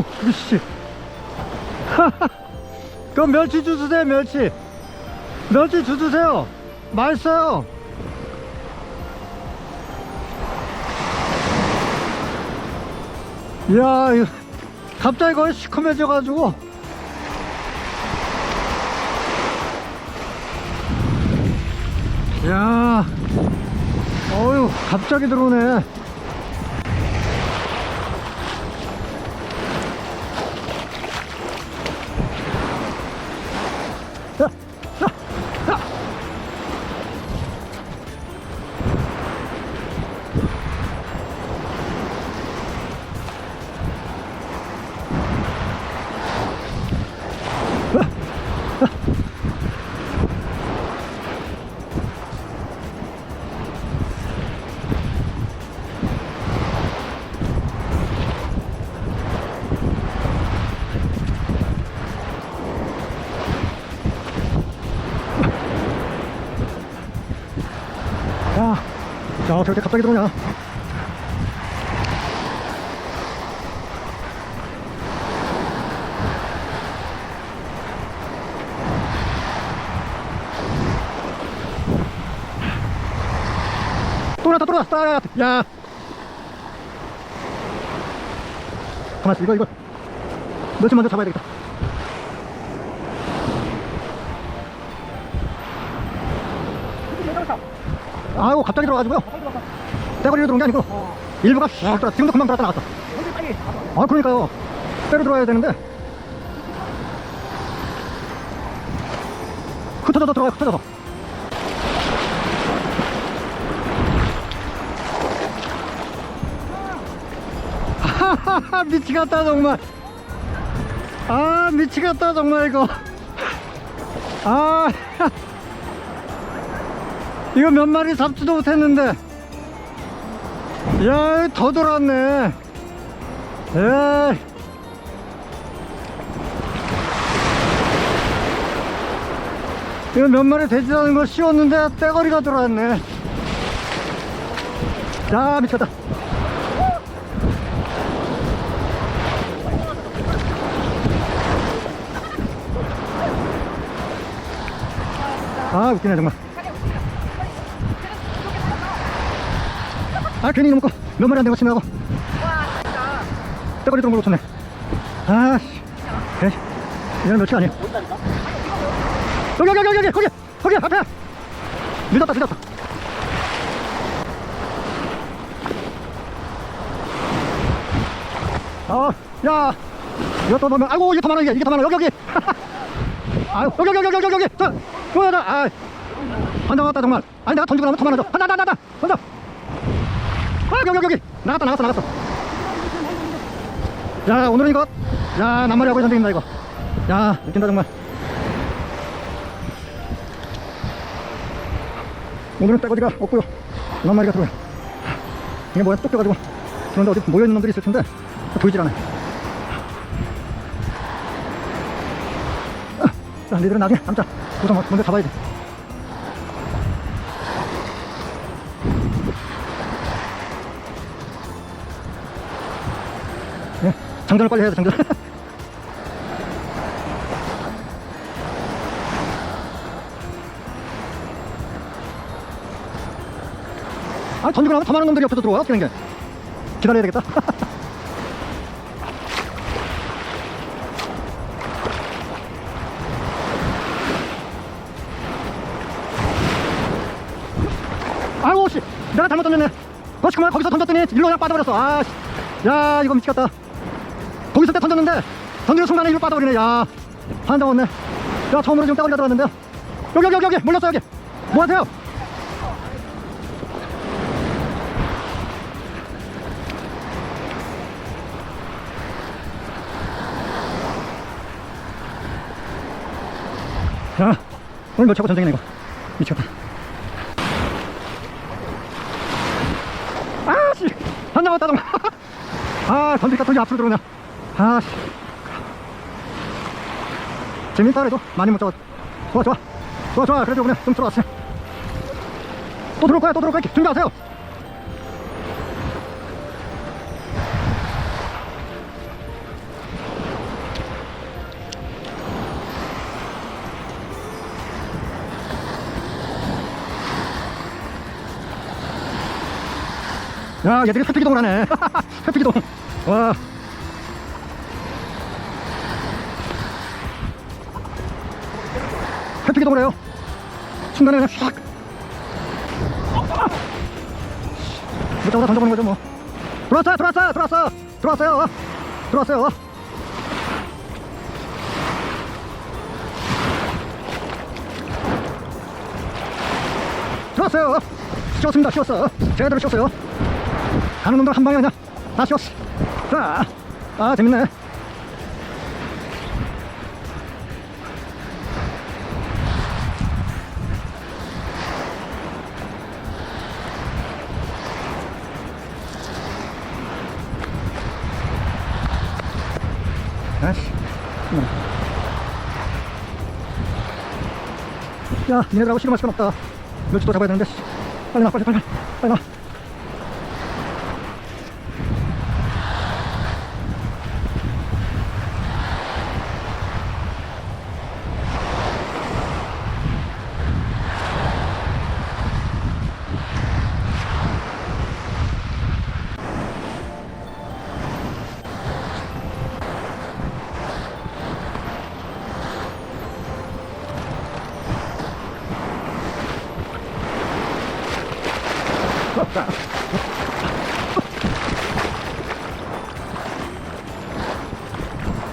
어우, 이씨. 그 멸치 주스세요, 멸치. 멸치 주스세요. 맛있어요. 이야, 갑자기 거의 시커매져가지고. 이야, 어휴, 갑자기 들어오네. 야, 야, 저렇게 갑자기 들어오냐? 또 나왔다, 또 나왔다, 야, 야. 가만 있어, 이거, 이거. 멸치 먼저 잡아야 되겠다. 아이고, 갑자기 들어가지고요. 떼거리로 들어온 게 아니고, 일부가 샥 들어, 지금도 금방 들어갔다 나왔어. 아, 그러니까요. 때로 들어와야 되는데. 흩어져서 들어가요, 흩어져서. 하하하, 미치겠다, 정말. 아, 미치겠다, 정말, 이거. 아, 이거 몇 마리 잡지도 못했는데. 야, 더 돌았네. 에이. 이거 몇 마리 않은 거 씌웠는데 떼거리가 들어왔네. 야, 미쳤다. 아, 웃기네, 정말. 아, 괜히 이놈 거몇 마리 안 되고 치매하고. 떼거리 들어온 걸 놓쳤네. 아, 씨. 에이, 이제는 며칠 아니야. 여기, 여기, 여기, 여기, 거기, 거기, 앞에. 늦었다, 늦었다. 아, 야, 이것도 보면, 아이고, 이게 더 많아, 이게, 이게 더 많아, 여기, 여기. 아유, 여기, 여기, 여기, 여기, 여기, 저, 그거다, 아, 안 나갔다, 정말. 아니, 내가 던지고 나면 더 많아져. 한다, 한다, 한다, 한다. 아, 여기, 여기, 여기. 나갔다, 나갔어, 나갔어. 야, 오늘은 이거, 야, 낱말이 하고 선생님다, 이거. 야, 웃긴다, 정말. 오늘은 떼거지가 없고요. 낱말이가 들어요. 이게 뭐야, 뚝 껴가지고. 그런데 어디 모여있는 놈들이 있을 텐데, 보이질 않아. 자, 니들은 나중에 앉자. 우선 먼저 잡아야 돼. 장전을 빨리 해야 돼, 장전. 아, 던지고 나면 더 많은 놈들이 옆에서 들어와, 어떻게 된 게. 기다려야 되겠다. 아이고, 씨. 내가 잘못 던졌네. 그렇지, 그만 거기서 던졌더니 일로 그냥 빠져버렸어. 아, 씨. 야, 이거 미치겠다. 거기 있을 때 던졌는데, 던지는 순간에 일로 빠져버리네. 야, 한장 왔네. 야, 처음으로 지금 따거리가 들어갔는데요. 여기, 여기, 여기, 여기. 몰렸어, 여기. 뭐 하세요? 야, 오늘 몇 차고 전쟁이네, 이거. 미치겠다. 아, 씨. 한 남았다, 정말. 아, 던지니까 던지 앞으로 들어오냐. 아씨. 재밌다 그래도. 많이 못 잡았 좋아 좋아. 좋아 좋아. 그래도 그냥 좀 들어왔어. 또 들어올 거야 또 들어올 거야. 준비하세요. 야 얘들이 사투기 동을 하네. 사투기 동와. 회피기동을 해요. 순간에 그냥 샥. 이쪽으로 던져보는 거죠, 뭐. 들어왔어요, 들어왔어요, 들어왔어요. 들어왔어요. 들어왔어요. 들어왔어요. 씌웠습니다, 씌웠어. 제대로 씌웠어요. 가는 놈들 한 방에 그냥 다 씌웠어. 자, 아, 재밌네. 아이씨. 음. 야, 니네들하고 씨름할 시간 없다. 멸치도 잡아야 되는데. 씨. 빨리 나, 빨리, 빨리, 빨리 나.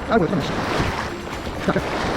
아이고, 참. 자, 자.